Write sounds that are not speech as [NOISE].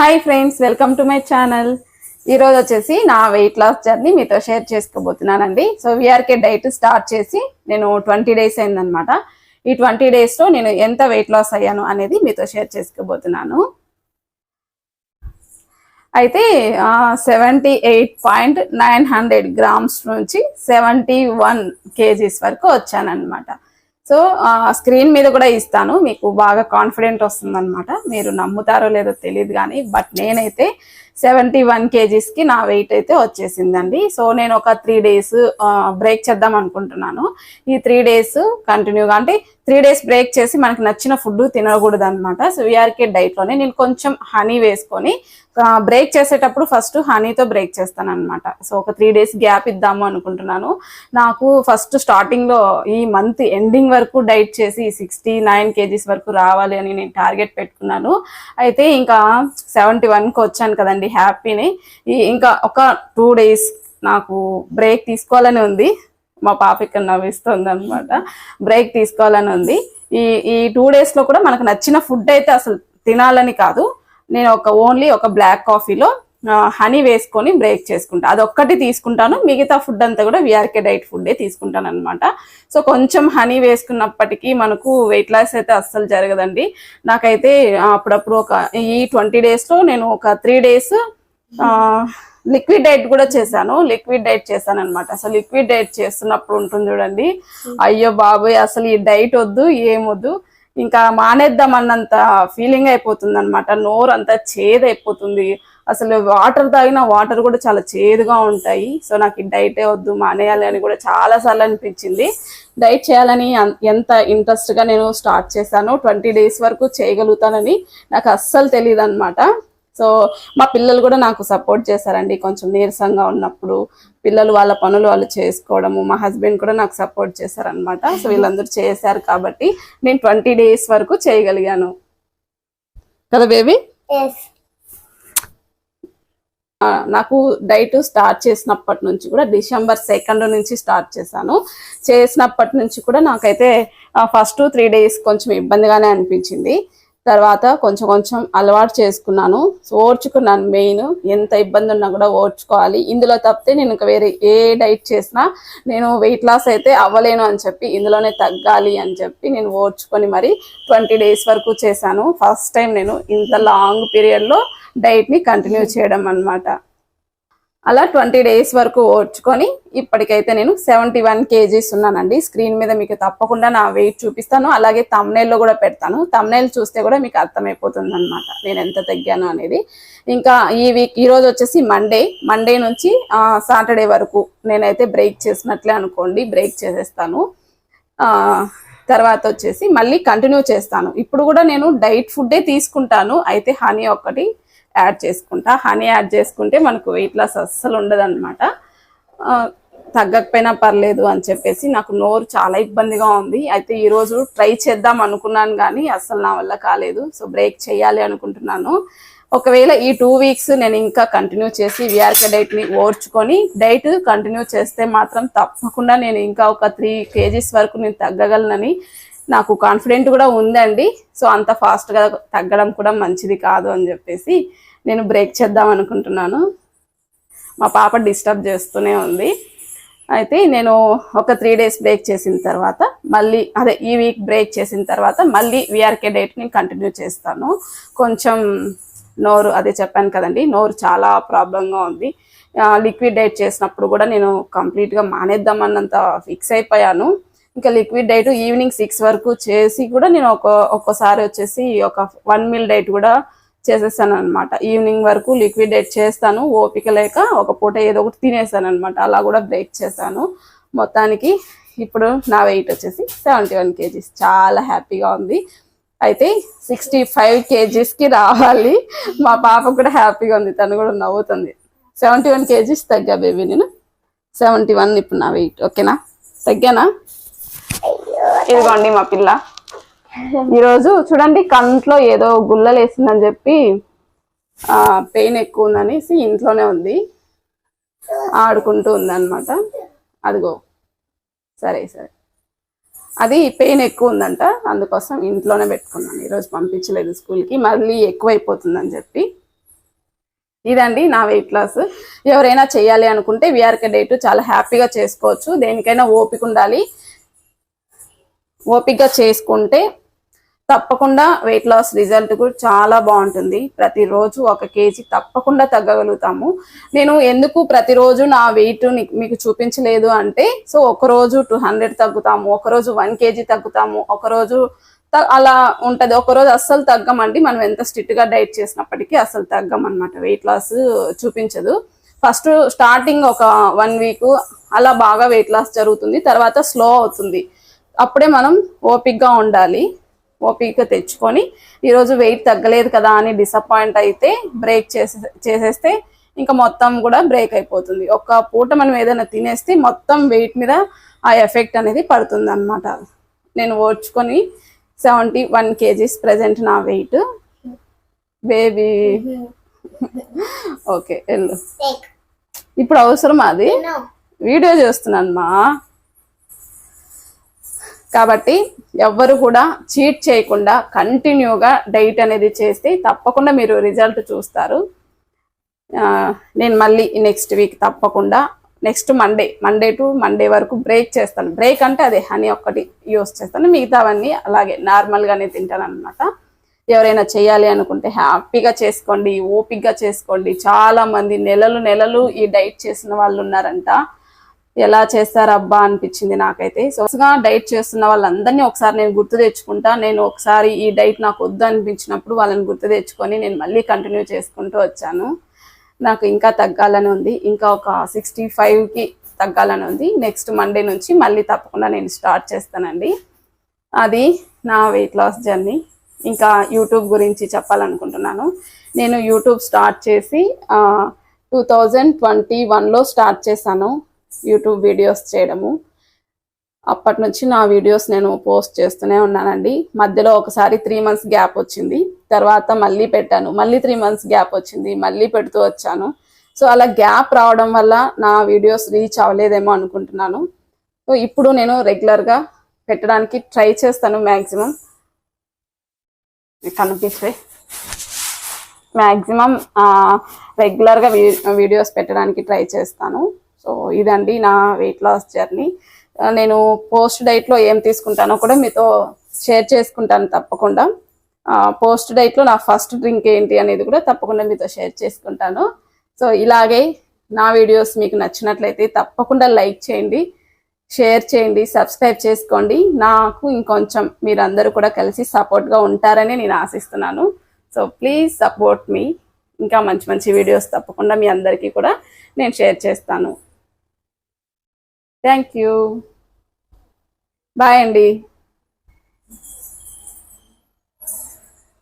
Hi friends welcome to my channel ఈరోజు వచ్చేసి నా వెయిట్ లాస్ జర్నీ మీతో షేర్ చేసుకోబోతున్నానండి. సో విఆర్కే డైట్ స్టార్ట్ చేసి నేను ట్వంటీ డేస్ అయిందనమాట ఈ ట్వంటీ డేస్లో నేను ఎంత వెయిట్ లాస్ అయ్యాను అనేది మీతో షేర్ చేసుకోబోతున్నాను. అయితే seventy eight point nine hundred grams నుంచి సెవెంటీ వన్ కేజీస్ వరకు వచ్చానమాట సో స్క్రీన్ మీద కూడా ఇస్తాను. మీకు బాగా కాన్ఫిడెంట్ వస్తుందన్నమాట. మీరు నమ్ముతారో లేదో తెలియదు కానీ బట్ నేనైతే సెవెంటీ వన్ కేజీస్కి నా వెయిట్ అయితే వచ్చేసిందండి. సో నేను ఒక త్రీ డేస్ బ్రేక్ చేద్దాం అనుకుంటున్నాను. ఈ త్రీ డేస్ కంటిన్యూగా అంటే త్రీ డేస్ బ్రేక్ చేసి మనకి నచ్చిన ఫుడ్ తినకూడదు అనమాట సో విఆర్కే డైట్లోనే నేను కొంచెం హనీ వేసుకొని బ్రేక్ చేసేటప్పుడు ఫస్ట్ హనీతో బ్రేక్ చేస్తాను అనమాట సో ఒక త్రీ డేస్ గ్యాప్ ఇద్దాము అనుకుంటున్నాను. నాకు ఫస్ట్ స్టార్టింగ్లో ఈ మంత్ ఎండింగ్ వరకు డైట్ చేసి సిక్స్టీ నైన్ కేజీస్ వరకు రావాలి అని నేను టార్గెట్ పెట్టుకున్నాను. అయితే ఇంకా సెవెంటీ వన్కి వచ్చాను కదండి హ్యాపీని. ఇంకా ఒక టూ డేస్ నాకు బ్రేక్ తీసుకోవాలని ఉంది. మా పాప ఇక్కడ నవ్విస్తుంది అనమాట బ్రేక్ తీసుకోవాలని ఉంది. ఈ ఈ టూ డేస్లో కూడా మనకు నచ్చిన ఫుడ్ అయితే అసలు తినాలని కాదు. నేను ఒక ఓన్లీ ఒక బ్లాక్ కాఫీలో హనీ వేసుకొని బ్రేక్ చేసుకుంటా. అదొక్కటి తీసుకుంటాను. మిగతా ఫుడ్ అంతా కూడా విఆర్కే డైట్ ఫుడ్డే తీసుకుంటాను అనమాట సో కొంచెం హనీ వేసుకున్నప్పటికీ మనకు వెయిట్ లాస్ అయితే అస్సలు జరగదండి. నాకైతే అప్పుడప్పుడు ఒక ఈ ట్వంటీ డేస్లో నేను ఒక త్రీ డేస్ లిక్విడ్ డైట్ కూడా చేశాను. లిక్విడ్ డైట్ చేశాను అనమాట అసలు లిక్విడ్ డైట్ చేస్తున్నప్పుడు ఉంటుంది చూడండి. అయ్యో బాబోయ్ అసలు ఈ డైట్ వద్దు ఏమొద్దు ఇంకా మానేద్దాం అన్నంత ఫీలింగ్ అయిపోతుంది అనమాట నోరు అంతా చేదైపోతుంది. అసలు వాటర్ తాగిన వాటర్ కూడా చాలా చేదుగా ఉంటాయి. సో నాకు ఈ డైటే వద్దు మానేయాలి అని కూడా చాలాసార్లు అనిపించింది. డైట్ చేయాలని ఎంత ఇంట్రెస్ట్గా నేను స్టార్ట్ చేశాను ట్వంటీ డేస్ వరకు చేయగలుగుతానని నాకు అస్సలు తెలియదు అనమాట సో మా పిల్లలు కూడా నాకు సపోర్ట్ చేశారండి. కొంచెం నీరసంగా ఉన్నప్పుడు పిల్లలు వాళ్ళ పనులు వాళ్ళు చేసుకోవడము మా హస్బెండ్ కూడా నాకు సపోర్ట్ చేశారనమాట సో వీళ్ళందరూ చేశారు కాబట్టి నేను ట్వంటీ డేస్ వరకు చేయగలిగాను. కదా బేబీ? నాకు డైట్ స్టార్ట్ చేసినప్పటి నుంచి కూడా డిసెంబర్ సెకండ్ నుంచి స్టార్ట్ చేశాను. చేసినప్పటి నుంచి కూడా నాకైతే ఫస్ట్ త్రీ డేస్ కొంచెం ఇబ్బందిగానే అనిపించింది. తర్వాత కొంచెం కొంచెం అలవాటు చేసుకున్నాను. ఓర్చుకున్నాను మెయిన్. ఎంత ఇబ్బంది ఉన్నా కూడా ఓర్చుకోవాలి. ఇందులో తప్పితే నేను ఇంకా వేరే ఏ డైట్ చేసినా నేను వెయిట్ లాస్ అయితే అవ్వలేను అని చెప్పి ఇందులోనే తగ్గాలి అని చెప్పి నేను ఓర్చుకొని మరి ట్వంటీ డేస్ వరకు చేశాను. ఫస్ట్ టైం నేను ఇంత లాంగ్ పీరియడ్లో డైట్ని కంటిన్యూ చేయడం అనమాట అలా ట్వంటీ డేస్ వరకు ఓడ్చుకొని ఇప్పటికైతే నేను సెవెంటీ వన్ కేజీస్ ఉన్నానండి. స్క్రీన్ మీద మీకు తప్పకుండా నా వెయిట్ చూపిస్తాను. అలాగే తమ్నేల్లో కూడా పెడతాను. తమ్నేల్ చూస్తే కూడా మీకు అర్థమైపోతుంది అనమాట నేను ఎంత తగ్గాను అనేది. ఇంకా ఈ వీక్ ఈరోజు వచ్చేసి మండే మండే నుంచి సాటర్డే వరకు నేనైతే బ్రేక్ చేసినట్లే అనుకోండి. బ్రేక్ చేసేస్తాను. తర్వాత వచ్చేసి మళ్ళీ కంటిన్యూ చేస్తాను. ఇప్పుడు కూడా నేను డైట్ ఫుడ్డే తీసుకుంటాను. అయితే హనీ ఒక్కటి యాడ్ చేసుకుంటా. హనీ యాడ్ చేసుకుంటే మనకు వెయిట్ లాస్ అస్సలు ఉండదు అనమాట తగ్గకపోయినా పర్లేదు అని చెప్పేసి నాకు నోరు చాలా ఇబ్బందిగా ఉంది. అయితే ఈరోజు ట్రై చేద్దాం అనుకున్నాను కానీ అస్సలు నా వల్ల కాలేదు. సో బ్రేక్ చేయాలి అనుకుంటున్నాను. ఒకవేళ ఈ టూ వీక్స్ నేను ఇంకా కంటిన్యూ చేసి విఆర్కే డైట్ని ఓర్చుకొని డైట్ కంటిన్యూ చేస్తే మాత్రం తప్పకుండా నేను ఇంకా ఒక త్రీ కేజీస్ వరకు నేను తగ్గగలనని నాకు కాన్ఫిడెంట్ కూడా ఉందండి. సో అంత ఫాస్ట్గా తగ్గడం కూడా మంచిది కాదు అని చెప్పేసి నేను బ్రేక్ చేద్దాం అనుకుంటున్నాను. మా పాప డిస్టర్బ్ చేస్తూనే ఉంది. అయితే నేను ఒక త్రీ డేస్ బ్రేక్ చేసిన తర్వాత మళ్ళీ అదే ఈ వీక్ బ్రేక్ చేసిన తర్వాత మళ్ళీ విఆర్కే డేట్ని కంటిన్యూ చేస్తాను. కొంచెం నోరు అదే చెప్పాను కదండి నోరు చాలా ప్రాబ్లంగా ఉంది. లిక్విడ్ డైట్ చేసినప్పుడు కూడా నేను కంప్లీట్గా మానేద్దామన్నంత ఫిక్స్ అయిపోయాను. ఇంకా లిక్విడ్ డైట్ ఈవినింగ్ సిక్స్ వరకు చేసి కూడా నేను ఒక ఒక్కోసారి వచ్చేసి ఒక వన్ మీల్ డైట్ కూడా చేసేస్తాను అనమాట ఈవినింగ్ వరకు లిక్విడ్ డైట్ చేస్తాను. ఓపిక లేక ఒక పూట ఏదో ఒకటి తినేసాను అనమాట అలా కూడా బ్రేక్ చేశాను మొత్తానికి ఇప్పుడు నా వెయిట్ వచ్చేసి సెవెంటీ వన్ కేజీస్. చాలా హ్యాపీగా ఉంది. అయితే సిక్స్టీ ఫైవ్ కేజీస్కి రావాలి. మా పాప కూడా హ్యాపీగా ఉంది. తను కూడా నవ్వుతుంది. సెవెంటీ వన్ కేజీస్ తగ్గా బేబీ నేను. సెవెంటీ వన్ ఇప్పుడు నా వెయిట్. ఓకేనా? తగ్గానా? ఇదిగోండి మా పిల్ల. ఈరోజు చూడండి కంట్లో ఏదో గుల్లలు వేసిందని చెప్పి పెయిన్ ఎక్కువ ఉందనేసి ఇంట్లోనే ఉంది. ఆడుకుంటూ ఉందన్నమాట. అదిగో. సరే సరే. అది పెయిన్ ఎక్కువ ఉందంట అందుకోసం ఇంట్లోనే పెట్టుకున్నాను. ఈరోజు పంపించలేదు స్కూల్కి మళ్ళీ ఎక్కువైపోతుందని చెప్పి. ఇదండి నా వెయిట్ లాస్ ఎవరైనా చేయాలి అనుకుంటే విఆర్కే డేట్ చాలా హ్యాపీగా చేసుకోవచ్చు. దేనికైనా ఓపిక ఉండాలి. ఓపికగా చేసుకుంటే తప్పకుండా వెయిట్ లాస్ రిజల్ట్ కూడా చాలా బాగుంటుంది. ప్రతిరోజు ఒక కేజీ తప్పకుండా తగ్గగలుగుతాము. నేను ఎందుకు ప్రతిరోజు నా వెయిట్ మీకు చూపించలేదు అంటే సో ఒకరోజు టూ హండ్రెడ్ తగ్గుతాము ఒకరోజు వన్ కేజీ తగ్గుతాము ఒకరోజు అలా ఉంటుంది. ఒకరోజు అస్సలు తగ్గమండి. మనం ఎంత స్ట్రిక్ట్గా డైట్ చేసినప్పటికీ అస్సలు తగ్గమన్నమాట. వెయిట్ లాస్ చూపించదు. ఫస్ట్ స్టార్టింగ్ ఒక వన్ వీక్ అలా బాగా వెయిట్ లాస్ జరుగుతుంది. తర్వాత స్లో అవుతుంది. అప్పుడే మనం ఓపిక్గా ఉండాలి. ఓపిక తెచ్చుకొని ఈరోజు వెయిట్ తగ్గలేదు కదా అని డిసప్పాయింట్ అయితే బ్రేక్ చేసే చేసేస్తే ఇంకా మొత్తం కూడా బ్రేక్ అయిపోతుంది. ఒక పూట మనం ఏదైనా తినేస్తే మొత్తం వెయిట్ మీద ఆ ఎఫెక్ట్ అనేది పడుతుంది అనమాట నేను ఓడ్చుకొని సెవెంటీ వన్ కేజీస్ ప్రజెంట్ నా వెయిట్. బేబీ. [LAUGHS] ఓకే వెళ్ళు. ఇప్పుడు అవసరం అది. వీడియో చేస్తున్నాను మా. కాబట్టి ఎవ్వరు కూడా చీట్ చేయకుండా కంటిన్యూగా డైట్ అనేది చేస్తే తప్పకుండా మీరు రిజల్ట్ చూస్తారు. నేను మళ్ళీ నెక్స్ట్ వీక్ తప్పకుండా next Monday Monday to Monday వరకు బ్రేక్ చేస్తాను. బ్రేక్ అంటే అదే హనీ ఒక్కటి యూస్ చేస్తాను. మిగతావన్నీ అలాగే నార్మల్గానే తింటాను అనమాట ఎవరైనా చేయాలి అనుకుంటే హ్యాపీగా చేసుకోండి ఓపిక్గా చేసుకోండి. చాలామంది నెలలు నెలలు ఈ డైట్ చేసిన వాళ్ళు ఉన్నారంట. ఎలా చేస్తారబ్బా అనిపించింది నాకైతే. సోసుగా డైట్ చేస్తున్న వాళ్ళందరినీ ఒకసారి నేను గుర్తు తెచ్చుకుంటా. నేను ఒకసారి ఈ డైట్ నాకు వద్దు అనిపించినప్పుడు వాళ్ళని గుర్తు తెచ్చుకొని నేను మళ్ళీ కంటిన్యూ చేసుకుంటూ వచ్చాను. నాకు ఇంకా తగ్గాలని ఉంది. ఇంకా ఒక సిక్స్టీ ఫైవ్కి తగ్గాలని ఉంది. నెక్స్ట్ మండే నుంచి మళ్ళీ తప్పకుండా నేను స్టార్ట్ చేస్తానండి. అది నా వెయిట్ లాస్ జర్నీ ఇంకా యూట్యూబ్ గురించి చెప్పాలనుకుంటున్నాను. నేను యూట్యూబ్ స్టార్ట్ చేసి టూ థౌజండ్ ట్వంటీ వన్లో స్టార్ట్ చేశాను. యూట్యూబ్ వీడియోస్ చేయడము. అప్పటి నుంచి నా వీడియోస్ నేను పోస్ట్ చేస్తూనే ఉన్నానండి. మధ్యలో ఒకసారి త్రీ మంత్స్ గ్యాప్ వచ్చింది. తర్వాత మళ్ళీ పెట్టాను. మళ్ళీ త్రీ మంత్స్ గ్యాప్ వచ్చింది. మళ్ళీ పెడుతూ వచ్చాను. సో అలా గ్యాప్ రావడం వల్ల నా వీడియోస్ రీచ్ అవ్వలేదేమో అనుకుంటున్నాను. సో ఇప్పుడు నేను రెగ్యులర్గా పెట్టడానికి ట్రై చేస్తాను మ్యాక్సిమం కనిపిస్తే మ్యాక్సిమం రెగ్యులర్గా వీడియోస్ పెట్టడానికి ట్రై చేస్తాను. సో ఇదండి నా వెయిట్ లాస్ జర్నీ నేను పోస్ట్ డైట్లో ఏం తీసుకుంటానో కూడా మీతో షేర్ చేసుకుంటాను తప్పకుండా. పోస్ట్ డైట్లో నా ఫస్ట్ డ్రింక్ ఏంటి అనేది కూడా తప్పకుండా మీతో షేర్ చేసుకుంటాను. సో ఇలాగే నా వీడియోస్ మీకు నచ్చినట్లయితే తప్పకుండా లైక్ చేయండి షేర్ చేయండి సబ్స్క్రైబ్ చేసుకోండి. నాకు ఇంకొంచెం మీరందరూ కూడా కలిసి సపోర్ట్గా ఉంటారని నేను ఆశిస్తున్నాను. సో ప్లీజ్ సపోర్ట్ మీ ఇంకా మంచి మంచి వీడియోస్ తప్పకుండా మీ అందరికీ కూడా నేను షేర్ చేస్తాను. థ్యాంక్ యూ బాయ్ అండి